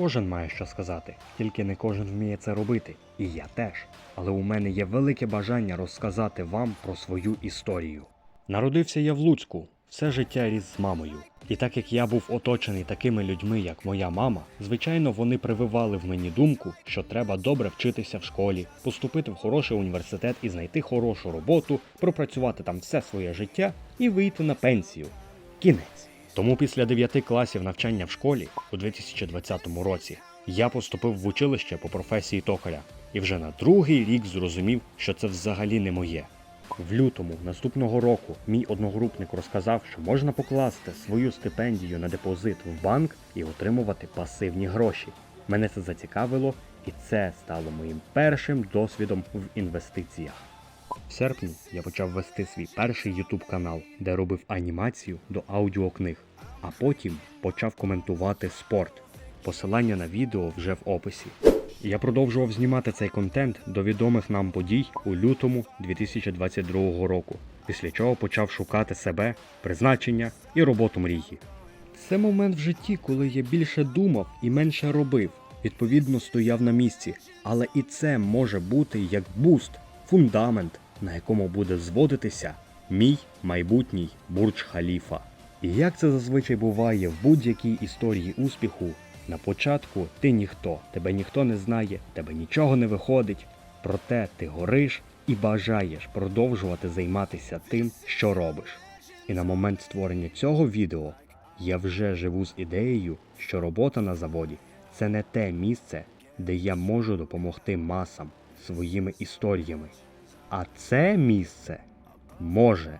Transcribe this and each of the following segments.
Кожен має що сказати, тільки не кожен вміє це робити. І я теж. Але у мене є велике бажання розказати вам про свою історію. Народився я в Луцьку, все життя ріс з мамою. І так як я був оточений такими людьми, як моя мама, звичайно, вони прививали в мені думку, що треба добре вчитися в школі, поступити в хороший університет і знайти хорошу роботу, пропрацювати там все своє життя і вийти на пенсію. Кінець. Тому після 9 класів навчання в школі у 2020 році я поступив в училище по професії токаря і вже на другий рік зрозумів, що це взагалі не моє. В лютому наступного року мій одногрупник розказав, що можна покласти свою стипендію на депозит в банк і отримувати пасивні гроші. Мене це зацікавило, і це стало моїм першим досвідом в інвестиціях. В серпні я почав вести свій перший YouTube канал, де робив анімацію до аудіокниг, а потім почав коментувати спорт. Посилання на відео вже в описі. Я продовжував знімати цей контент до відомих нам подій у лютому 2022 року, після чого почав шукати себе, призначення і роботу мрії. Це момент в житті, коли я більше думав і менше робив, відповідно стояв на місці. Але і це може бути як буст, фундамент, на якому буде зводитися мій майбутній бурдж халіфа. І як це зазвичай буває в будь-якій історії успіху, на початку ти ніхто, тебе ніхто не знає, тебе нічого не виходить. Проте ти гориш і бажаєш продовжувати займатися тим, що робиш. І на момент створення цього відео я вже живу з ідеєю, що робота на заводі це не те місце, де я можу допомогти масам своїми історіями. А це місце може.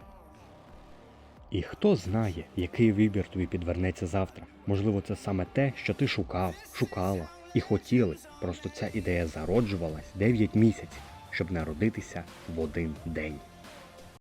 І хто знає, який вибір тобі підвернеться завтра. Можливо, це саме те, що ти шукав, шукала і хотіли. Просто ця ідея зароджувалась 9 місяців, щоб народитися в один день.